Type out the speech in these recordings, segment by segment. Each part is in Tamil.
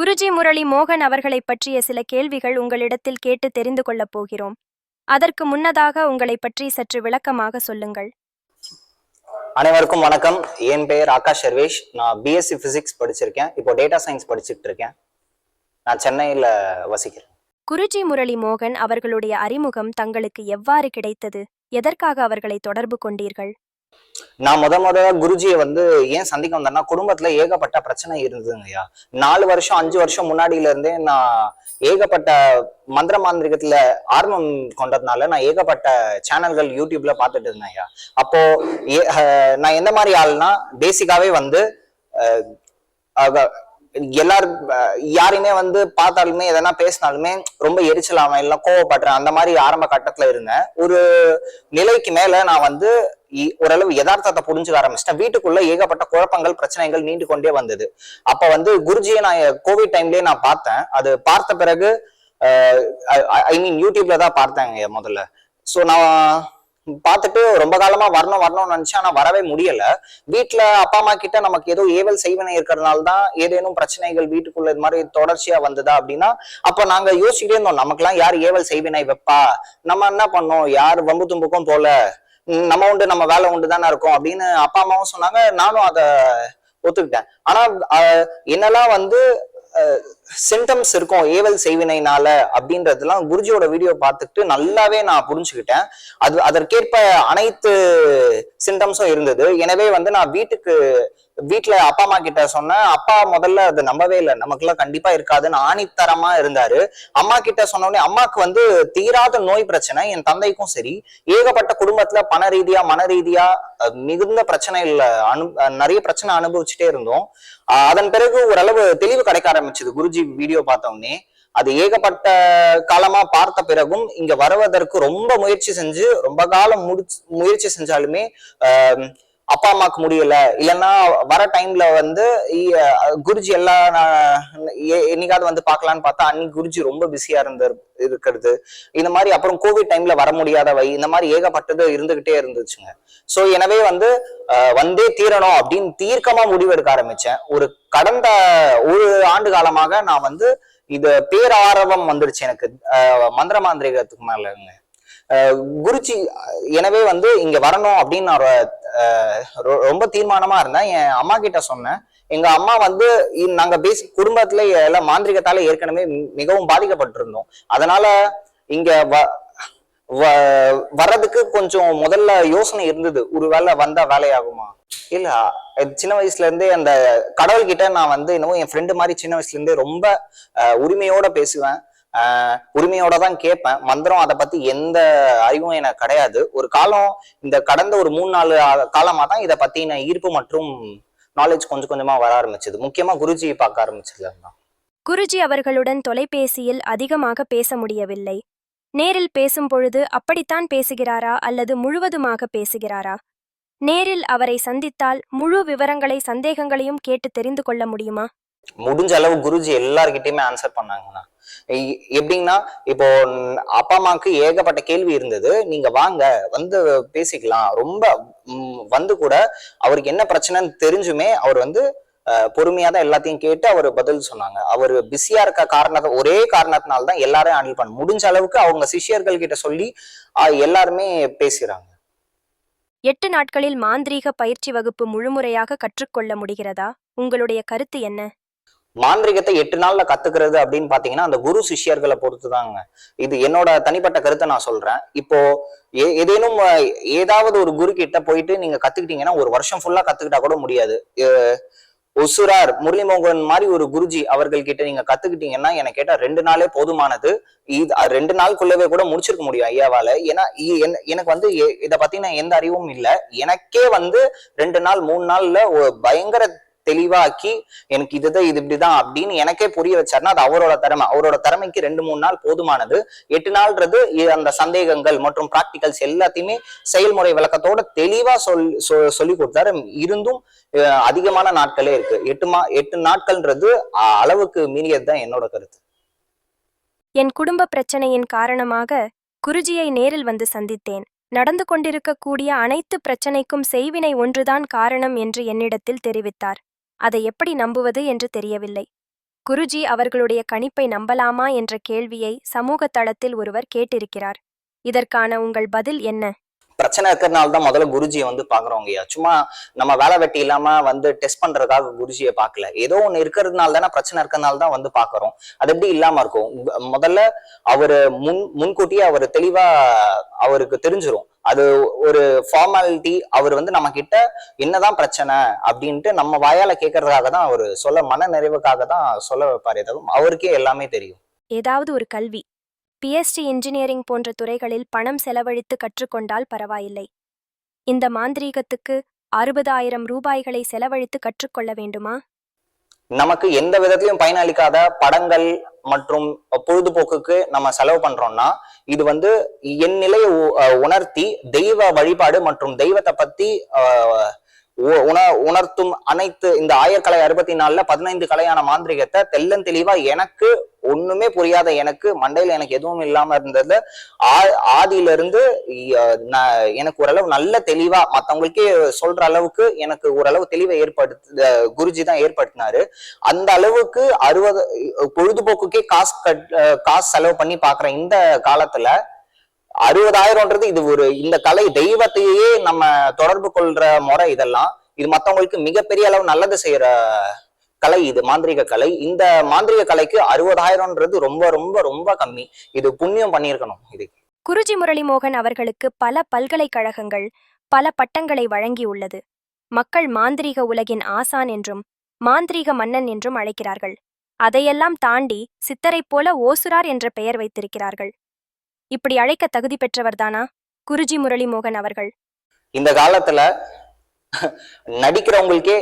குருஜி முரளி மோகன் அவர்களைப் பற்றிய சில கேள்விகள் உங்களிடத்தில் கேட்டு தெரிந்து கொள்ளப் போகிறோம். அதற்கு முன்னதாக உங்களைப் பற்றி சற்று விளக்கமாக சொல்லுங்கள். அனைவருக்கும் வணக்கம். என் பெயர் ஆகாஷ் சர்வேஷ். நான் பிஎஸ்சி பிசிக்ஸ் படிச்சிருக்கேன். இப்போ டேட்டா சயின்ஸ் படிச்சுட்டு இருக்கேன். நான் சென்னையில் வசிக்கிறேன். குருஜி முரளி மோகன் அவர்களுடைய அறிமுகம் தங்களுக்கு எவ்வாறு கிடைத்தது? எதற்காக அவர்களை தொடர்பு கொண்டீர்கள்? நான் முத முத குருஜியை வந்து ஏன் சந்திக்க வந்தேன்னா குடும்பத்துல ஏகப்பட்ட பிரச்சனை இருந்ததுங்கய்யா நாலு வருஷம் அஞ்சு வருஷம் முன்னாடியில இருந்தே நான் ஏகப்பட்ட மந்திர மாந்திரிகத்துல ஆர்வம் கொண்டதுனால நான் ஏகப்பட்ட சேனல்கள் யூடியூப்ல பார்த்துட்டு இருந்தேன்யா அப்போ ஏ- நான் எந்த மாதிரி ஆள்னா பேசிக்காவே வந்து எல்லார் யாரையுமே வந்து பார்த்தாலுமே எதனா பேசினாலுமே ரொம்ப எரிச்சலாம இல்லை கோவப்படுறேன் அந்த மாதிரி ஆரம்ப கட்டத்துல இருந்தேன். ஒரு நிலைக்கு மேல நான் வந்து இ- ஓரளவு யதார்த்தத்தை புரிஞ்சுக்க ஆரம்பிச்சிட்டேன். வீட்டுக்குள்ள ஏகப்பட்ட குழப்பங்கள் பிரச்சனைகள் நீண்டு கொண்டே வந்தது. அப்ப வந்து குருஜியை நான் கோவிட் டைம்லயே நான் பார்த்தேன். அது பார்த்த பிறகு ஐ மீன் யூடியூப்ல தான் பார்த்தேங்க முதல்ல. ஸோ நான் பார்த்துட்டு ரொம்ப காலமா வரணும் வரணும்னு நினைச்சேன் ஆனா வரவே முடியல. வீட்டுல அப்பா அம்மா கிட்ட நமக்கு ஏதோ ஏவல் செய்வனை இருக்கிறதுனால தான் ஏதேனும் பிரச்சனைகள் வீட்டுக்குள்ள இது மாதிரி தொடர்ச்சியா வந்ததா அப்படின்னா அப்ப நாங்க யோசிச்சுட்டே இருந்தோம். நமக்கெல்லாம் யார் ஏவல் செய்வினை வைப்பா? நம்ம என்ன பண்ணோம்? யார் வம்பு தும்புக்கும் போல? நம்ம உண்டு நம்ம வேலை உண்டு தானே இருக்கும் அப்படின்னு அப்பா அம்மாவும் சொன்னாங்க. நானும் அதை ஒத்துக்கிட்டேன். ஆனா என்னெல்லாம் வந்து சிம்டம்ஸ் இருக்கும் ஏவல் செய்வினைனால அப்படின்றதுலாம் குருஜியோட வீடியோ பார்த்துட்டு நல்லாவே நான் புரிஞ்சுக்கிட்டேன். அது அதற்கேற்ப அனைத்து சிம்டம்ஸும் இருந்தது. எனவே வந்து நான் வீட்டுக்கு வீட்டுல அப்பா அம்மா கிட்ட சொன்னேன் அப்பா முதல்ல அதை நம்பவே இல்லை. நமக்குலாம் கண்டிப்பா இருக்காதுன்னு ஆணித்தரமா இருந்தாரு. அம்மா கிட்ட சொன்னோடனே அம்மாக்கு வந்து தீராத நோய் பிரச்சனை என் தந்தைக்கும் சரி. ஏகப்பட்ட குடும்பத்துல பண ரீதியா மன ரீதியா அஹ், மிகுந்த பிரச்சனைகள் அனு நிறைய பிரச்சனை அனுபவிச்சுட்டே இருந்தோம். அதன் பிறகு ஓரளவு தெளிவு கிடைக்க ஆரம்பிச்சது குருஜி வீடியோ பார்த்த அது ஏகப்பட்ட காலமா பார்த்த பிறகும் இங்க வருவதற்கு ரொம்ப முயற்சி செஞ்சு ரொம்ப காலம் முடிச்சு முயற்சி செஞ்சாலுமே ஆஹ் அப்பா அம்மாக்கு முடியல. இல்லைன்னா வர டைம்ல வந்து குருஜி எல்லாம் நான் என்னைக்காவது வந்து பார்க்கலான்னு பார்த்தா அன்னைக்கு குருஜி ரொம்ப பிஸியா இருந்து இருக்கிறது. இந்த மாதிரி அப்புறம் கோவிட் டைம்ல வர முடியாதவை இந்த மாதிரி ஏகப்பட்டது இருந்துகிட்டே இருந்துச்சுங்க. சோ எனவே வந்து வந்தே தீரணும் அப்படின்னு தீர்க்கமா முடிவெடுக்க ஆரம்பிச்சேன். ஒரு கடந்த ஒரு ஆண்டு காலமாக நான் வந்து இது பேராரவம் வந்துடுச்சு எனக்கு. மந்திர மாந்திரிகத்துக்கு மேலங்க. குருஜி எனவே வந்து இங்க வரணும் அப்படின்னு நான் ரொம்ப தீர்மானமா இருந்தேன். என் அம்மா கிட்ட சொன்னேன். எங்க அம்மா வந்து நாங்க பேசி குடும்பத்துல எல்லாம் மாந்திரிகத்தால ஏற்கனவே மிகவும் பாதிக்கப்பட்டிருந்தோம். அதனால இங்க வ- வ- வர்றதுக்கு கொஞ்சம் முதல்ல யோசனை இருந்தது. ஒரு வேலை வந்தா வேலையாகுமா? இல்ல சின்ன வயசுல இருந்தே அந்த கடவுள்கிட்ட நான் வந்து என்னவோ என் ஃப்ரெண்டு மாதிரி சின்ன வயசுல இருந்தே ரொம்ப உரிமையோட பேசுவேன். உரிமையோட தான் கேட்பேன். மந்திரம் அதை பத்தி எந்த அறிவும் எனக்கு கிடையாது. ஒரு காலம் இந்த கடந்த ஒரு மூணு நாலு காலமா தான் இதை பத்தின ஈர்ப்பு மற்றும் நாலேஜ் கொஞ்சம் கொஞ்சமா வர ஆரம்பிச்சது. முக்கியமா குருஜியை பார்க்க ஆரம்பிச்சதுல தான். குருஜி அவர்களுடன் தொலைபேசியில் அதிகமாக பேச முடியவில்லை. நேரில் பேசும் பொழுது அப்படித்தான் பேசுகிறாரா அல்லது முழுவதுமாக பேசுகிறாரா? நேரில் அவரை சந்தித்தால் முழு விவரங்களை சந்தேகங்களையும் கேட்டு தெரிந்து கொள்ள முடியுமா? முடிஞ்ச அளவு குருஜி எல்லார்கிட்டயுமே ஆன்சர் பண்ணாங்கண்ணா. எப்படின்னா இப்போ அப்பா அம்மாவுக்கு ஏகப்பட்ட கேள்வி இருந்தது. நீங்க வாங்க வந்து பேசிக்கலாம். ரொம்ப வந்து கூட அவருக்கு என்ன பிரச்சனைன்னு தெரிஞ்சுமே அவர் வந்து பொறுமையா தான் எல்லாத்தையும் கேட்டு அவர் பதில் சொன்னாங்க. அவர் பிஸியா இருக்க காரணத்தை ஒரே காரணத்தினால தான் எல்லாரும் ஹேண்டில் பண்ண முடிஞ்ச அளவுக்கு அவங்க சிஷ்யர்கள் கிட்ட சொல்லி எல்லாருமே பேசுறாங்க. எட்டு நாட்களில் மாந்திரீக பயிற்சி வகுப்பு முழுமுறையாக கற்றுக்கொள்ள முடிகிறதா? உங்களுடைய கருத்து என்ன? மாந்திரிகத்தை எட்டு நாள்ல கத்துக்கிறது அப்படின்னு பாத்தீங்கன்னா அந்த குரு சிஷ்யர்களை பொறுத்துதாங்க. இது என்னோட தனிப்பட்ட கருத்தை நான் சொல்றேன். இப்போ ஏ- ஏதேனும் ஏதாவது ஒரு குரு கிட்ட போயிட்டு நீங்க கத்துக்கிட்டீங்கன்னா ஒரு வருஷம் ஃபுல்லா கத்துக்கிட்டா கூட முடியாது. ஒசுரார் முரளிமோகன் மாதிரி ஒரு குருஜி அவர்கள் கிட்ட நீங்க கத்துக்கிட்டீங்கன்னா எனக்கு கேட்டா ரெண்டு நாளே போதுமானது. இது ரெண்டு நாளுக்குள்ளவே கூட முடிச்சிருக்க முடியும் ஐயாவால. ஏன்னா எனக்கு வந்து இதை பத்தி நான் எந்த அறிவும் இல்லை. எனக்கே வந்து ரெண்டு நாள் மூணு நாள்ல பயங்கர தெளிவாக்கி எனக்கு இதுதான் இது இப்படிதான் அப்படின்னு எனக்கே புரிய வச்சாருன்னா அது அவரோட திறமை. அவரோட திறமைக்கு ரெண்டு மூணு நாள் போதுமானது. எட்டு நாள்ன்றது அந்த சந்தேகங்கள் மற்றும் பிராக்டிகல்ஸ் எல்லாத்தையுமே செயல்முறை விளக்கத்தோட தெளிவா சொல் சொல்லி கொடுத்தாரு. இருந்தும் அதிகமான நாட்களே இருக்கு. எட்டு மா எட்டு நாட்கள்ன்றது அளவுக்கு மீறியது தான் என்னோட கருத்து. என் குடும்ப பிரச்சனையின் காரணமாக குருஜியை நேரில் வந்து சந்தித்தேன். நடந்து கொண்டிருக்கக்கூடிய அனைத்து பிரச்சனைக்கும் செய்வினை ஒன்றுதான் காரணம் என்று என்னிடத்தில் தெரிவித்தார். அதை எப்படி நம்புவது என்று தெரியவில்லை. குருஜி அவர்களுடைய கணிப்பை நம்பலாமா என்ற கேள்வியை சமூக தளத்தில் ஒருவர் கேட்டிருக்கிறார். இதற்கான உங்கள் பதில் என்ன? பிரச்சனை இருக்கிறதுனால தான் முதல்ல குருஜியை வந்து பாக்குறவங்கய்யா சும்மா நம்ம வேலை வெட்டி இல்லாம வந்து டெஸ்ட் பண்றதுக்காக குருஜியை பார்க்கல. ஏதோ ஒண்ணு இருக்கிறதுனால தானே பிரச்சனை இருக்கிறதுனால தான் வந்து பாக்குறோம் அது எப்படி இல்லாம இருக்கும்? முதல்ல அவரு முன் முன்கூட்டியே அவர் தெளிவா அவருக்கு தெரிஞ்சிரும். அது ஒரு ஃபார்மாலிட்டி அவர் வந்து நம்ம கிட்ட என்னதான் பிரச்சனை அப்படின்ட்டு நம்ம வாயால கேட்கறதுக்காக தான் அவர் சொல்ல மன நிறைவுக்காக தான் சொல்ல வைப்பாரே. தவிர அவருக்கே எல்லாமே தெரியும். ஏதாவது ஒரு கல்வி. பிஎஸ்டி இன்ஜினியரிங் போன்ற துறைகளில் பணம் செலவழித்து கற்றுக்கொண்டால் பரவாயில்லை. இந்த மாந்திரீகத்துக்கு அறுபதாயிரம் ரூபாய்களை செலவழித்து கற்றுக்கொள்ள வேண்டுமா? நமக்கு எந்த விதத்திலும் பயனளிக்காத படங்கள் மற்றும் பொழுதுபோக்குக்கு நம்ம செலவு பண்றோம்னா இது வந்து என் நிலையை உ- உணர்த்தி தெய்வ வழிபாடு மற்றும் தெய்வத்தை பத்தி உண உணர்த்தும் அனைத்து இந்த ஆயர்கலை அறுபத்தி நாலுல பதினைந்து கலையான மாந்திரிகத்தை தெள்ளன் தெளிவா எனக்கு ஒண்ணுமே புரியாத எனக்கு மண்டையில எனக்கு எதுவும் இல்லாம இருந்தது ஆ- ஆதியில இருந்து நான் எனக்கு ஓரளவு நல்ல தெளிவா மத்தவங்களுக்கே சொல்ற அளவுக்கு எனக்கு ஓரளவு தெளிவை ஏற்படுத்த குருஜி தான் ஏற்படுத்தினாரு. அந்த அளவுக்கு அறுபது பொழுதுபோக்குக்கே காசு கட் காசு செலவு பண்ணி பாக்குற இந்த காலத்துல அறுபதாயிரம்ன்றது இது ஒரு இந்த கலை தெய்வத்தையே நம்ம தொடர்பு கொள்ற முறை இதெல்லாம். இது மத்தவங்களுக்கு மிகப்பெரிய அளவு நல்லது செய்யற கலை இது மாந்திரிக கலை. இந்த மாந்திரிக கலைக்கு அறுபதாயிரம்ன்றது ரொம்ப ரொம்ப ரொம்ப கம்மி. இது புண்ணியம் பண்ணியிருக்கணும் இது. குருஜி முரளிமோகன் அவர்களுக்கு பல பல்கலைக்கழகங்கள் பல பட்டங்களை வழங்கியுள்ளது. மக்கள் மாந்திரீக உலகின் ஆசான் என்றும் மாந்திரீக மன்னன் என்றும் அழைக்கிறார்கள். அதையெல்லாம் தாண்டி சித்தரைப் போல ஓசுரார் என்ற பெயர் வைத்திருக்கிறார்கள். இப்படி அழைக்க தகுதி பெற்றவர்தானா? குருஜி முரளிமோகன் அவர்கள். இந்த காலத்துல நடிக்கிறவங்களுக்கே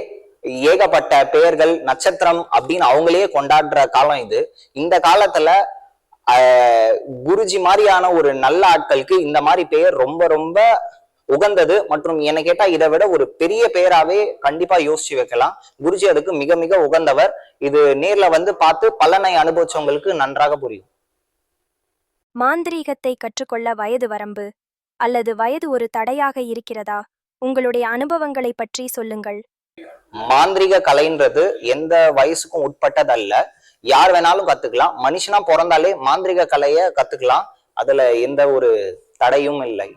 ஏகப்பட்ட பெயர்கள் நட்சத்திரம் அப்படின்னு அவங்களே கொண்டாடுற காலம் இது. இந்த காலத்துல குருஜி மாதிரியான ஒரு நல்ல ஆட்களுக்கு இந்த மாதிரி பெயர் ரொம்ப ரொம்ப உகந்தது. மற்றும் என்ன கேட்டா இதை விட ஒரு பெரிய பெயராவே கண்டிப்பா யோசிச்சு வைக்கலாம். குருஜி அதுக்கு மிக மிக உகந்தவர். இது நேர்ல வந்து பார்த்து பலனை அனுபவிச்சவங்களுக்கு நன்றாக புரியும். மாந்திரீகத்தை கற்றுக்கொள்ள வயது வரம்பு அல்லது வயது ஒரு தடையாக இருக்கிறதா? உங்களுடைய அனுபவங்களை பற்றி சொல்லுங்கள். மாந்திரிக கலைன்றது எந்த வயசுக்கும் உட்பட்டதல்ல. யார் வேணாலும் கத்துக்கலாம். மனுஷனா பிறந்தாலே மாந்திரிக கலைய கத்துக்கலாம். அதுல எந்த ஒரு தடையும் இல்லை.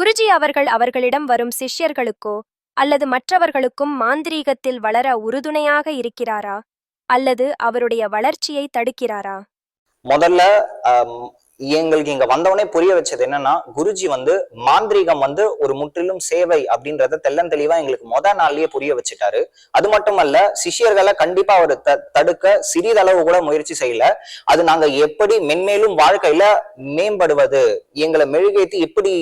குருஜி அவர்கள் அவர்களிடம் வரும் சிஷ்யர்களுக்கோ அல்லது மற்றவர்களுக்கும் மாந்திரீகத்தில் வளர உறுதுணையாக இருக்கிறாரா? அல்லது அவருடைய வளர்ச்சியை தடுக்கிறாரா? முதல்ல எங்களுக்கு இங்க வந்தவனே புரிய வச்சது என்னன்னா குருஜி வந்து மாந்திரீகம் வந்து ஒரு முற்றிலும் சேவை அப்படின்றத தெள்ளன் தெளிவா எங்களுக்கு மொத நாள்லயே புரிய வச்சுட்டாரு. அது மட்டுமல்ல சிஷ்யர்களை கண்டிப்பா அவர் த தடுக்க சிறிதளவு கூட முயற்சி செய்யல. அது நாங்க எப்படி மென்மேலும் வாழ்க்கையில மேம்படுவது எங்களை மெழுகேத்தி எப்படி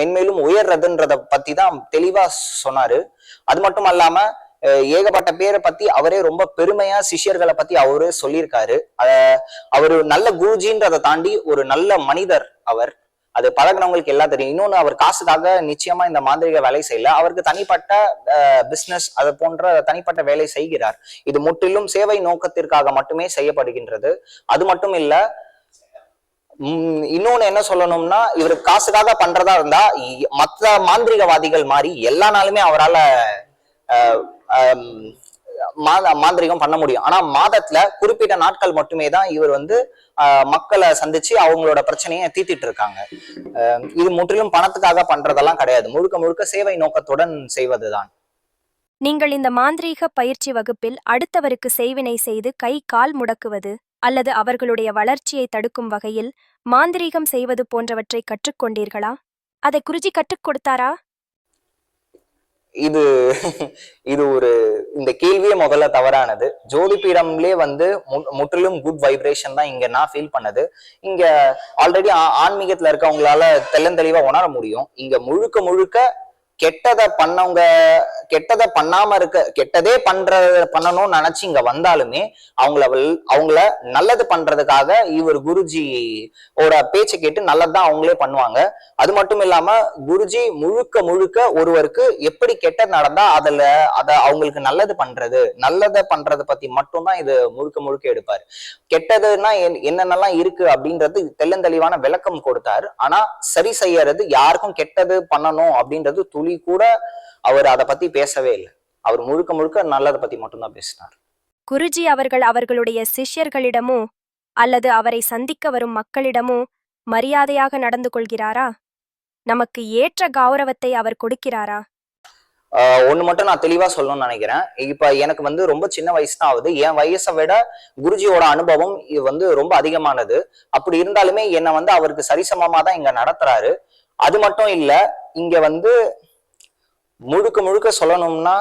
மென்மேலும் உயர்றதுன்றத பத்தி தான் தெளிவா சொன்னாரு. அது மட்டும் அல்லாம ஏகப்பட்ட பேரை பத்தி அவரே ரொம்ப பெருமையா சிஷ்யர்களை பத்தி அவரே சொல்லியிருக்காரு. அஹ், அவரு நல்ல குருஜின்றதை தாண்டி ஒரு நல்ல மனிதர் அவர். அது பழகினவங்களுக்கு எல்லாம் தெரியும். இன்னொன்று அவர் காசுக்காக நிச்சயமா இந்த மாந்திரிக வேலை செய்யல. அவருக்கு தனிப்பட்ட பிசினஸ் அது போன்ற தனிப்பட்ட வேலை செய்கிறார். இது முற்றிலும் சேவை நோக்கத்திற்காக மட்டுமே செய்யப்படுகின்றது. அது மட்டும் இல்ல இன்னொன்னு என்ன சொல்லணும்னா இவர் காசுக்காக பண்றதா இருந்தா மற்ற மாந்திரிகவாதிகள் மாதிரி எல்லா நாளுமே அவரால் மாந்திரிகம் பண்ண முடியும். ஆனா மாதத்துல குறிப்பிட்ட நாட்கள் மட்டுமே தான் இவர் வந்து ஆஹ், மக்களை சந்திச்சு அவங்களோட பிரச்சனையை தீர்த்திட்டு இருக்காங்க. இது முற்றிலும் பணத்துக்காக பண்றதெல்லாம் கிடையாது. முழுக்க முழுக்க சேவை நோக்கத்துடன் செய்வதுதான். நீங்கள் இந்த மாந்திரீக பயிற்சி வகுப்பில் அடுத்தவருக்கு செய்வினை செய்து கை கால் முடக்குவது அல்லது அவர்களுடைய வளர்ச்சியை தடுக்கும் வகையில் மாந்திரீகம் செய்வது போன்றவற்றை கற்றுக்கொண்டீர்களா? அதை குருஜி கற்றுக் கொடுத்தாரா? இது இது ஒரு இந்த கேள்வியே முதல்ல தவறானது. ஜோதிபீடம்லயே வந்து மு- முற்றிலும் குட் வைப்ரேஷன் தான் இங்க நான் ஃபீல் பண்ணது. இங்க ஆல்ரெடி ஆன்மீகத்துல இருக்கவங்களால தெள்ளந்தெளிவா உணர முடியும். இங்க முழுக்க முழுக்க கெட்டதை பண்ணவங்க கெட்டதை பண்ணாம இருக்க கெட்டதே பண்ற பண்ணணும்னு நினைச்சு இங்க வந்தாலுமே அவங்கள அவங்கள நல்லது பண்றதுக்காக இவர் குருஜி ஓட பேச்சை கேட்டு நல்லதுதான் அவங்களே பண்ணுவாங்க. அது மட்டும் இல்லாம குருஜி முழுக்க முழுக்க ஒருவருக்கு எப்படி கெட்டது நடந்தா அதுல அத அவங்களுக்கு நல்லது பண்றது நல்லதை பண்றதை பத்தி மட்டும்தான் இது முழுக்க முழுக்க எடுப்பாரு. கெட்டதுன்னா என்- என்னென்னலாம் இருக்கு அப்படின்றது தெள்ளந்தெளிவான விளக்கம் கொடுத்தாரு. ஆனா சரி செய்யறது யாருக்கும் கெட்டது பண்ணணும் அப்படின்றது துளி கூட அவர் அதை பத்தி பேசவே இல்லை. அவர் முழுக்க முழுக்க நல்லதை பத்தி மட்டும்தான் பேசினார். குருஜி அவர்கள் அவர்களுடைய சிஷ்யர்களிடமோ அல்லது அவரை சந்திக்க வரும் மக்களிடமோ மரியாதையாக நடந்து கொள்கிறாரா? நமக்கு ஏற்ற கௌரவத்தை அவர் கொடுக்கிறாரா? ஒண்ணு மட்டும் நான் தெளிவா சொல்லணும்னு நினைக்கிறேன். இப்ப எனக்கு வந்து ரொம்ப சின்ன வயசு தான் ஆகுது. என் வயசை விட குருஜியோட அனுபவம் இது வந்து ரொம்ப அதிகமானது. அப்படி இருந்தாலுமே என்னை வந்து அவருக்கு சரிசமமா தான் இங்க நடத்துறாரு. அது மட்டும் இல்ல இங்க வந்து முழுக்க முழுக்க சொல்லணும்னா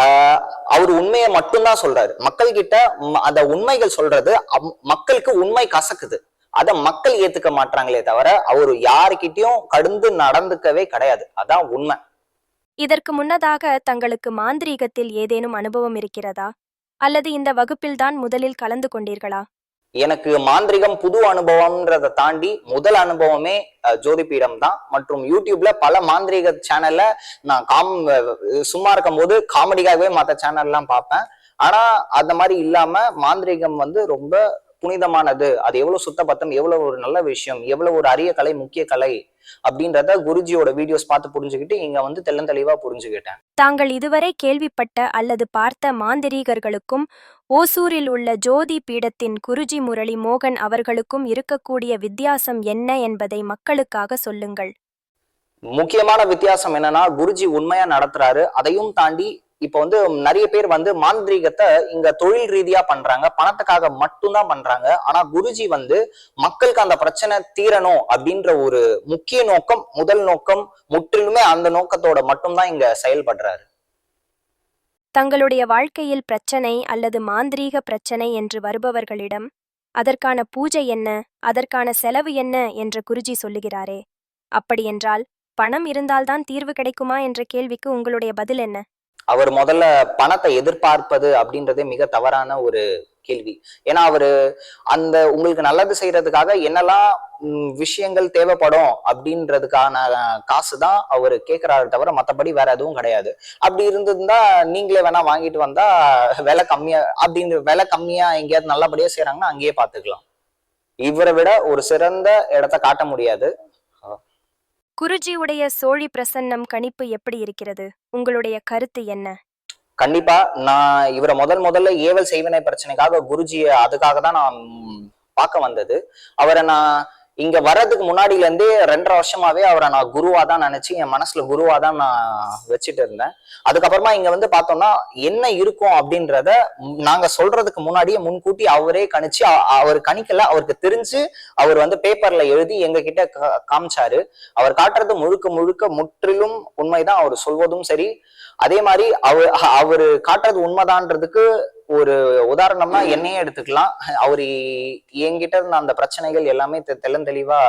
ஆஹ் அவர் உண்மையை மட்டும்தான் சொல்றாரு. மக்கள் கிட்ட அந்த உண்மைகள் சொல்றது மக்களுக்கு உண்மை கசக்குது. அத மக்கள் ஏத்துக்க மாட்டாங்களே தவிர அவர் யாருக்கிட்டையும் கடுந்து நடந்துக்கவே கிடையாது. அதான் உண்மை. இதற்கு முன்னதாக தங்களுக்கு மாந்திரீகத்தில் ஏதேனும் அனுபவம் இருக்கிறதா? அல்லது இந்த வகுப்பில்தான் முதலில் கலந்து கொண்டீர்களா? எனக்கு மாந்திரிகம் புது அனுபவம்ன்றதை தாண்டி முதல் அனுபவமே ஜோதிபீடம் தான் மற்றும் யூடியூப்ல பல மாந்திரீக சேனல்ல நான் காம் சும்மா இருக்கும் போது காமெடிக்காகவே மற்ற சேனல்லாம் பார்ப்பேன். ஆனா அந்த மாதிரி இல்லாம மாந்திரீகம் வந்து ரொம்ப புனிதமானது. அது எவ்வளவு சுத்தபத்தம் எவ்வளவு ஒரு நல்ல விஷயம் எவ்வளவு ஒரு அரிய கலை முக்கிய கலை அப்படின்றத குருஜியோட வீடியோஸ் பார்த்து புரிஞ்சுக்கிட்டு இங்க வந்து தெள்ளந்தெளிவா புரிஞ்சுக்கிட்டேன். தாங்கள் இதுவரை கேள்விப்பட்ட அல்லது பார்த்த மாந்திரீகர்களுக்கும் ஓசூரில் உள்ள ஜோதி பீடத்தின் குருஜி முரளி மோகன் அவர்களுக்கும் இருக்கக்கூடிய வித்தியாசம் என்ன என்பதை மக்களுக்காக சொல்லுங்கள். முக்கியமான வித்தியாசம் என்னன்னா குருஜி உண்மையா நடத்துறாரு அதையும் தாண்டி இப்ப வந்து நிறைய பேர் வந்து மாந்திரீகத்தை இங்க தொழில் ரீதியா பண்றாங்க பணத்துக்காக மட்டும்தான் பண்றாங்க. ஆனா குருஜி வந்து மக்களுக்கு அந்த பிரச்சனை தீரணும் அப்படின்ற ஒரு முக்கிய நோக்கம் முதல் நோக்கம் முற்றிலுமே அந்த நோக்கத்தோட மட்டும்தான் இங்க செயல்படுறாரு. தங்களுடைய வாழ்க்கையில் பிரச்சனை அல்லது மாந்திரீக பிரச்சனை என்று வருபவர்களிடம் அதற்கான பூஜை என்ன அதற்கான செலவு என்ன என்ற குருஜி சொல்லுகிறாரே. அப்படியென்றால் பணம் இருந்தால்தான் தீர்வு கிடைக்குமா என்ற கேள்விக்கு உங்களுடைய பதில் என்ன? அவர் முதல்ல பணத்தை எதிர்பார்ப்பது அப்படின்றதே மிக தவறான ஒரு கேள்வி. ஏன்னா அவரு அந்த உங்களுக்கு நல்லது செய்யறதுக்காக என்னெல்லாம் விஷயங்கள் தேவைப்படும் அப்படின்றதுக்கான காசு தான் அவர் கேட்கிறாரு தவிர மத்தபடி வேற எதுவும் கிடையாது. அப்படி இருந்திருந்தா நீங்களே வேணா வாங்கிட்டு வந்தா விலை கம்மியா அப்படின்னு விலை கம்மியா எங்கேயாவது நல்லபடியா செய்யறாங்கன்னா அங்கேயே பாத்துக்கலாம் இவரை விட ஒரு சிறந்த இடத்த காட்ட முடியாது. குருஜியுடைய சோழி பிரசன்னம் கணிப்பு எப்படி இருக்கிறது? உங்களுடைய கருத்து என்ன? கண்டிப்பா நான் இவரை முதல் முதல்ல ஏவல் செய்வினை பிரச்சனைக்காக குருஜியை அதுக்காக தான் நான் பார்க்க வந்தது. அவரை நான் இங்க வர்றதுக்கு முன்னாடில இருந்தே ரெண்டரை வருஷமாவே அவரை நான் குருவா தான் நினைச்சு என் மனசுல குருவா தான் நான் வச்சுட்டு இருந்தேன். அதுக்கப்புறமா இங்க வந்து பார்த்தோம்னா என்ன இருக்கும் அப்படின்றத நாங்க சொல்றதுக்கு முன்னாடியே முன்கூட்டி அவரே கணிச்சு அவர் கணிக்கல அவருக்கு தெரிஞ்சு அவர் வந்து பேப்பர்ல எழுதி எங்க கிட்ட கா- காமிச்சாரு. அவர் காட்டுறது முழுக்க முழுக்க முற்றிலும் உண்மைதான். அவர் சொல்வதும் சரி. அதே மாதிரி அவர் அவரு காட்டுறது உண்மைதான்றதுக்கு ஒரு உதாரணம்னா என்னையே எடுத்துக்கலாம். அவரு என்கிட்ட இருந்த அந்த பிரச்சனைகள் எல்லாமே தெ- தெள்ளந்தெளிவா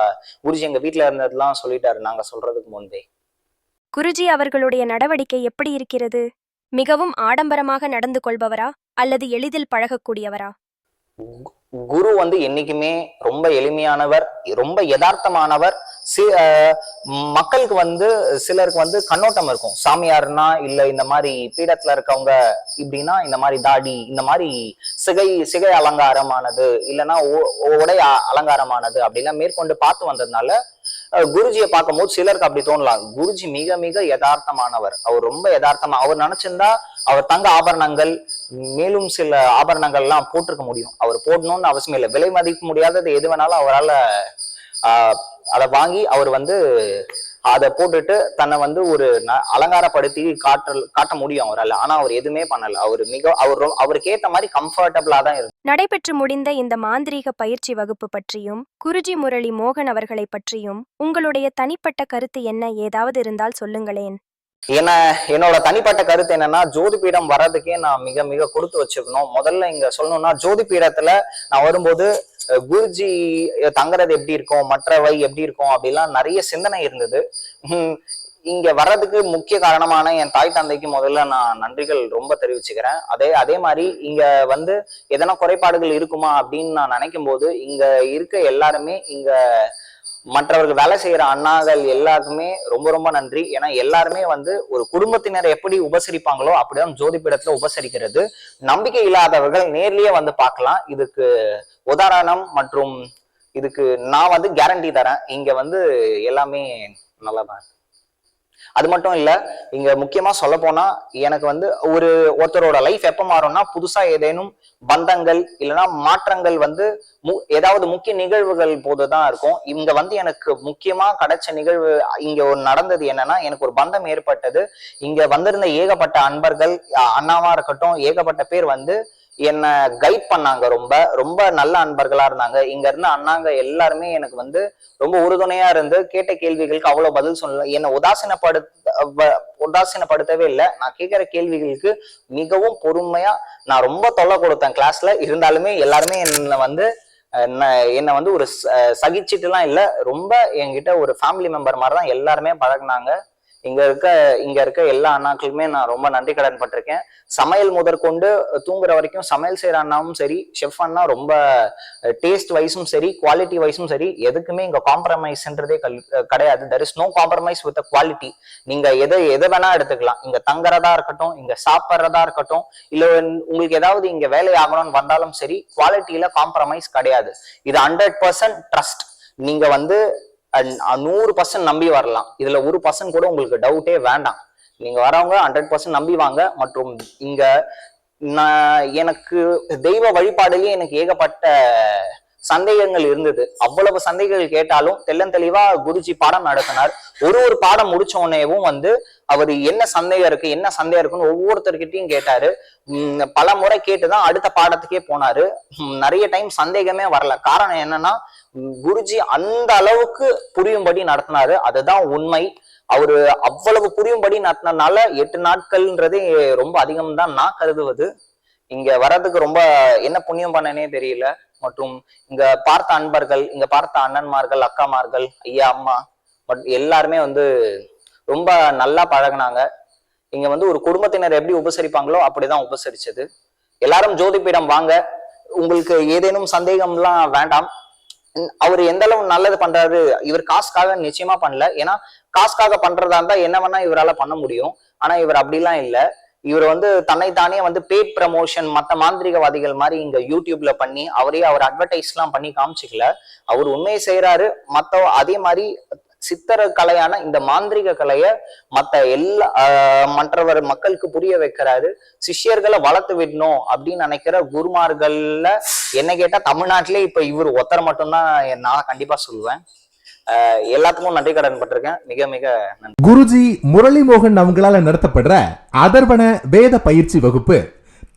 குருஜி எங்க வீட்ல இருந்ததெல்லாம் சொல்லிட்டாரு நாங்க சொல்றதுக்கு முன்பே. குருஜி அவர்களுடைய நடவடிக்கை எப்படி இருக்கிறது? மிகவும் ஆடம்பரமாக நடந்து கொள்பவரா? அல்லது எளிதில் பழகக்கூடியவரா? குரு வந்து என்னைக்குமே ரொம்ப எளிமையானவர் ரொம்ப யதார்த்தமானவர். சி- மக்களுக்கு வந்து சிலருக்கு வந்து கண்ணோட்டம் இருக்கும். சாமியார்னா இல்ல இந்த மாதிரி பீடத்துல இருக்கவங்க இப்படின்னா இந்த மாதிரி தாடி இந்த மாதிரி சிகை சிகை அலங்காரமானது இல்லைன்னா உடை அலங்காரமானது அப்படின்னா மேற்கொண்டு பார்த்து வந்ததுனால குருஜியை பார்க்கும்போது சிலருக்கு அப்படி தோணலாம். குருஜி மிக மிக யதார்த்தமானவர். அவர் ரொம்ப யதார்த்தமா அவர் நினைச்சிருந்தா அவர் தங்க ஆபரணங்கள் மேலும் சில ஆபரணங்கள் எல்லாம் போட்டிருக்க முடியும். அவர் போடணும்னு அவசியம் இல்லை. விலை மதிக்க முடியாதது எது வேணாலும் அவரால் அதை வாங்கி அவர் வந்து அதை போட்டுட்டு தன்னை வந்து ஒரு அலங்காரப்படுத்தி காட்ட காட்ட முடியும் அவரால். ஆனா அவர் எதுவுமே பண்ணல. அவர் மிக அவர் அவருக்கு ஏத்த மாதிரி கம்ஃபர்டபுளா தான் இருக்கு நடைபெற்று முடிந்த இந்த மாந்திரீக பயிற்சி வகுப்பு பற்றியும் குருஜி முரளி மோகன் அவர்களை பற்றியும் உங்களுடைய தனிப்பட்ட கருத்து என்ன? ஏதாவது இருந்தால் சொல்லுங்களேன். என்ன என்னோட தனிப்பட்ட கருத்து என்னன்னா ஜோதி பீடம் வர்றதுக்கே நான் மிக மிக கொடுத்து வச்சிருக்கணும். முதல்ல இங்க சொல்லணும்னா ஜோதி பீடத்துல நான் வரும்போது குருஜி தங்குறது எப்படி இருக்கும் மற்றவை எப்படி இருக்கும் அப்படிலாம் நிறைய சிந்தனை இருந்தது. இங்க வர்றதுக்கு முக்கிய காரணமான என் தாய் தந்தைக்கு முதல்ல நான் நன்றிகள் ரொம்ப தெரிவிச்சுக்கிறேன். அதே அதே மாதிரி இங்க வந்து எதனா குறைபாடுகள் இருக்குமா அப்படின்னு நான் நினைக்கும் போது இங்க இருக்க எல்லாருமே இங்க மற்றவர்கள் வேலை செய்யற அண்ணாகள் எல்லாருக்குமே ரொம்ப ரொம்ப நன்றி. ஏன்னா எல்லாருமே வந்து ஒரு குடும்பத்தினர் எப்படி உபசரிப்பாங்களோ அப்படிதான் ஜோதிப்பிடத்துல உபசரிக்கிறது. நம்பிக்கை இல்லாதவர்கள் நேர்லயே வந்து பார்க்கலாம். இதுக்கு உதாரணம் மற்றும் இதுக்கு நான் வந்து கேரண்டி தரேன். இங்க வந்து எல்லாமே நல்லா தான் அது மட்டும் இல்லை இங்க முக்கியமா சொல்ல போனா எனக்கு வந்து ஒரு ஒருத்தரோட லைஃப் எப்ப மாறும்னா புதுசா ஏதேனும் பந்தங்கள் இல்லைன்னா மாற்றங்கள் வந்து மு- ஏதாவது முக்கிய நிகழ்வுகள் போதுதான் இருக்கும். இங்க வந்து எனக்கு முக்கியமா கிடைச்ச நிகழ்வு இங்க ஒரு நடந்தது என்னன்னா எனக்கு ஒரு பந்தம் ஏற்பட்டது. இங்க வந்திருந்த ஏகப்பட்ட அன்பர்கள் அண்ணாவா இருக்கட்டும் ஏகப்பட்ட பேர் வந்து என்ன கைட் பண்ணாங்க ரொம்ப ரொம்ப நல்ல அன்பர்களா இருந்தாங்க. இங்க இருந்த அண்ணாங்க எல்லாருமே எனக்கு வந்து ரொம்ப உறுதுணையா இருந்து கேட்ட கேள்விகளுக்கு அவ்வளவு பதில் சொல்லல. என்னை உதாசீனப்படுத்த உதாசீனப்படுத்தவே இல்லை. நான் கேட்குற கேள்விகளுக்கு மிகவும் பொறுமையா நான் ரொம்ப தொல்லை கொடுத்தேன் கிளாஸ்ல இருந்தாலுமே எல்லாருமே என்னை வந்து என்னை வந்து ஒரு ச- சகிச்சிட்டுலாம் இல்லை. ரொம்ப என்கிட்ட ஒரு ஃபேமிலி மெம்பர் மாதிரி தான் எல்லாருமே பழகுனாங்க. இங்க இருக்க இங்க இருக்க எல்லா அண்ணாக்களுமே நான் ரொம்ப நன்றி கடன் பட்டிருக்கேன். சமையல் முதற்கொண்டு தூங்குற வரைக்கும் சமையல் செய்யற அண்ணாவும் சரி செஃப் அண்ணா ரொம்ப டேஸ்ட் வைஸும் சரி குவாலிட்டி வைஸும் சரி எதுக்குமே இங்க காம்ப்ரமைஸ்ன்றதே கல் கிடையாது. There is no compromise with quality நீங்க எதை எதை வேணா எடுத்துக்கலாம். இங்க தங்குறதா இருக்கட்டும் இங்க சாப்பிட்றதா இருக்கட்டும் இல்ல உங்களுக்கு ஏதாவது இங்க வேலை ஆகணும்னு வந்தாலும் சரி குவாலிட்டியில காம்ப்ரமைஸ் கிடையாது. இது ஹண்ட்ரட் பர்சன்ட் ட்ரஸ்ட் நீங்க வந்து நூறு பர்சன்ட் நம்பி வரலாம். இதுல ஒரு பர்சன்ட் கூட உங்களுக்கு டவுட்டே வேண்டாம். நீங்க வரவங்க ஹண்ட்ரட் பர்சன்ட் நம்பி வாங்க. மற்றும் இங்க நான் எனக்கு தெய்வ வழிபாடுலயே எனக்கு ஏகப்பட்ட சந்தேகங்கள் இருந்தது. அவ்வளவு சந்தேகங்கள் கேட்டாலும் தெள்ளன் தெளிவா குருஜி பாடம் நடத்தினார். ஒரு ஒரு பாடம் முடிச்ச உடனேவும் வந்து அவர் என்ன சந்தேகம் இருக்கு என்ன சந்தேகம் இருக்குன்னு ஒவ்வொருத்தர்கிட்டையும் கேட்டாரு. பல முறை கேட்டுதான் அடுத்த பாடத்துக்கே போனாரு. நிறைய டைம் சந்தேகமே வரல. காரணம் என்னன்னா குருஜி அந்த அளவுக்கு புரியும்படி நடத்தினாரு. அதுதான் உண்மை. அவரு அவ்வளவு புரியும்படி நடத்தினால எட்டு நாட்கள்ன்றதே ரொம்ப அதிகம் தான் நான் கருதுவது. இங்க வர்றதுக்கு ரொம்ப என்ன புண்ணியம் பண்ணனே தெரியல. மற்றும் இங்க பார்த்த அன்பர்கள் இங்க பார்த்த அண்ணன்மார்கள் அக்காமார்கள் ஐயா அம்மா பட் எல்லாருமே வந்து ரொம்ப நல்லா பழகுனாங்க. இங்க வந்து ஒரு குடும்பத்தினர் எப்படி உபசரிப்பாங்களோ அப்படிதான் உபசரிச்சது. எல்லாரும் ஜோதிபீடம் வாங்க. உங்களுக்கு ஏதேனும் சந்தேகம்லாம் வேண்டாம். அவர் எந்த அளவு நல்லது பண்றாரு இவர் காசுக்காக நிச்சயமா பண்ணல. ஏன்னா காசுக்காக பண்றதா இருந்தா என்ன வேணா இவரால பண்ண முடியும். ஆனா இவர் அப்படிலாம் இல்ல. இவர் வந்து தன்னைத்தானே வந்து பேட் ப்ரமோஷன் மற்ற மாந்திரிகவாதிகள் மாதிரி இங்க யூடியூப்ல பண்ணி அவரே அவர் அட்வர்டைஸ்லாம் பண்ணி காமிச்சிக்கல. அவர் உண்மையை செய்யறாரு மத்த அதே மாதிரி சித்தர கலையான இந்த மாந்திரிக கலையை மற்ற எல்லா மற்றவர் மக்களுக்கு புரிய வைக்கிறாரு. சிஷ்யர்களை வளர்த்து விடணும் அப்படின்னு நினைக்கிற குருமார்கள்ல என்ன கேட்டா தமிழ்நாட்டிலே இப்ப இவர் ஒத்தர் மட்டும்தான் நான் கண்டிப்பா சொல்லுவேன். எல்லாத்துக்கும் நன்றி கடன் பட்டிருக்கேன். மிக மிக குருஜி முரளிமோகன் அவங்களால நடத்தப்படுற அதர்வன வேத பயிற்சி வகுப்பு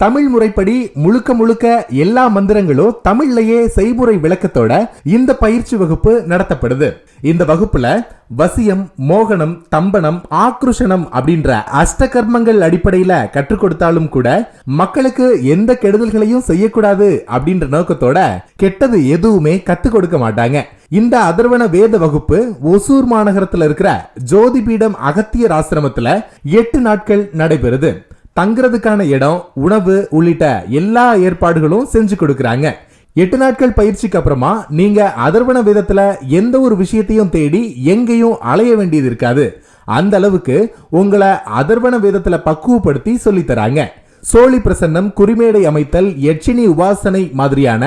தமிழ் முறைப்படி முழுக்க முழுக்க எல்லா மந்திரங்களும் தமிழ்லயே செய்முறை விளக்கத்தோட இந்த பயிற்சி வகுப்பு நடத்தப்படுது. இந்த வகுப்புல வசியம் மோகனம் தம்பனம் ஆக்ருஷனம் அப்படின்ற அஷ்டகர்மங்கள் அடிப்படையில கற்றுக் கொடுத்தாலும் கூட மக்களுக்கு எந்த கெடுதல்களையும் செய்யக்கூடாது அப்படின்ற நோக்கத்தோட கெட்டது எதுவுமே கத்துக் கொடுக்க மாட்டாங்க. இந்த அதர்வன வேத வகுப்பு ஒசூர் மாநகரத்துல இருக்கிற ஜோதிபீடம் அகத்தியர் ஆசிரமத்துல எட்டு நாட்கள் நடைபெறுது. தங்குறதுக்கான இடம் உணவு உள்ளிட்ட எல்லா ஏற்பாடுகளும் செஞ்சு கொடுக்குறாங்க. எட்டு நாட்கள் பயிற்சிக்கு அப்புறமா நீங்க அதர்வன விதத்துல எந்த ஒரு விஷயத்தையும் தேடி எங்கேயும் அலைய வேண்டியது இருக்காது. அந்த அளவுக்கு உங்களை அதர்வன விதத்துல பக்குவப்படுத்தி சொல்லித்தராங்க சோழி பிரசன்னம் குறிமேடை அமைத்தல் யட்சினி உபாசனை மாதிரியான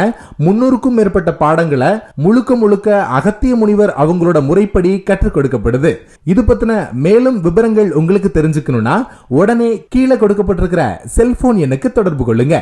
முன்னூறுக்கும் மேற்பட்ட பாடங்களை முழுக்க முழுக்க அகத்திய முனிவர் அவங்களோட முறைப்படி கற்றுக் கொடுக்கப்படுது இது பத்தின மேலும் விவரங்கள் உங்களுக்கு தெரிஞ்சுக்கணும்னா உடனே கீழே கொடுக்கப்பட்டிருக்கிற செல்போன் எண்ணுக்கு தொடர்பு கொள்ளுங்க.